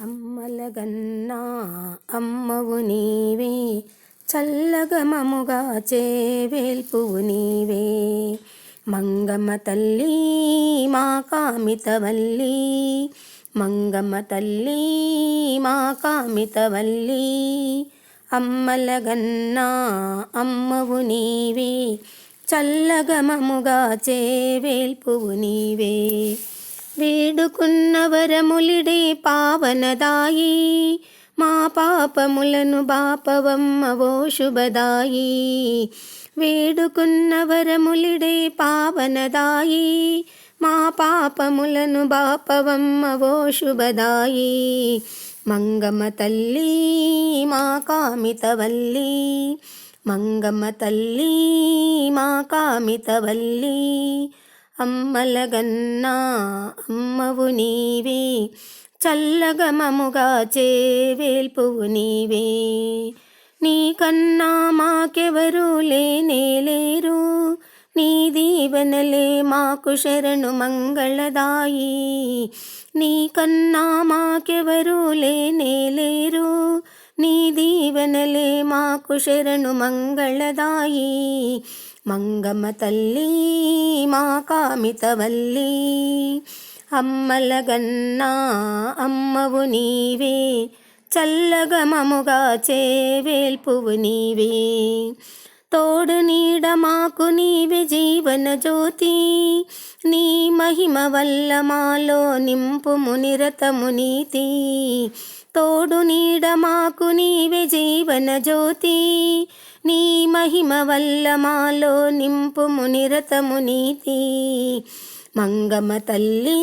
అమ్మలగన్నా అమ్మవు నీవే చల్లగమముగా చేవేల్పువు నీవే. మంగమ్మ తల్లి మా కామితవల్లి మంగమ్మ తల్లి మా కామితవల్లి అమ్మలగన్నా అమ్మవు నీవే చల్లగమముగా చేవేల్పువు నీవే. వేడుకున్న వరములిడే పావనదాయి. మా పాపములను బాపవమ్మ ఓ శుభదాయి. వేడుకున్న వరములిడే పావనదాయి. మా పాపములను బాపవమ్మ ఓ శుభదాయి. మంగమ్మ తల్లి మా కామితవల్లి మంగమ్మ తల్లి మా కామితవల్లి అమ్మలగన్నా అమ్మవు నీవే చల్లగమముగా చేవేల్పువు నీవే. నీకన్నా మాకెవరు లేనే లేరు నీ దీవెనలే మాకు శరణు మంగళదాయి. నీకన్నా మాకెవరు లేనే లేరు నీ దీవెనలే మాకు శరణు మంగళదాయి. మంగమ్మ తల్లి మా కామితవల్లి అమ్మలగన్నా అమ్మవు నీవే చల్లగమముగా చేవేల్పువు నీవే. తోడు నీడ మాకు నీవే జీవన జ్యోతి నీ మహిమ వల్ల మాలో నింపుము నిరతము నీతి. తోడు నీడ మాకు నీవే జీవన జ్యోతి నీ మహిమ వల్ల మాలో నింపు మునిరతము నీతి. మంగమ తల్లి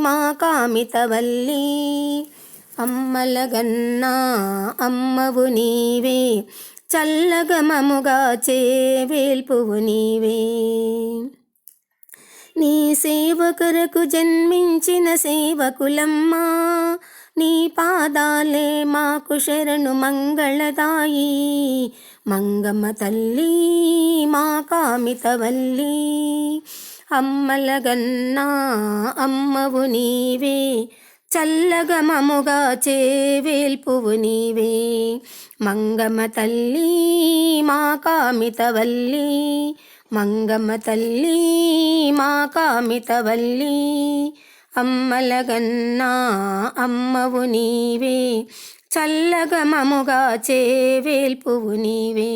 మా కామితవల్లి అమ్మలగన్నా అమ్మవు నీవే చల్లగమముగా చేవేల్పువు నీవే. నీ సేవకరకు జన్మించిన సేవకులమ్మా నీ పాదాలే మాకు శరణు మంగళదాయి. మంగమ్మ తల్లి మా కామితవల్లి అమ్మలగన్నా అమ్మవు నీవే. చల్లగమముగా చేవేల్పువు నీవే. మంగమ్మ తల్లి మా కామితవల్లి మంగమ్మ తల్లి మా కామితవల్లి అమ్మలగన్నా అమ్మవు నీవే చల్లగమముగా చేవేల్పువు నీవే.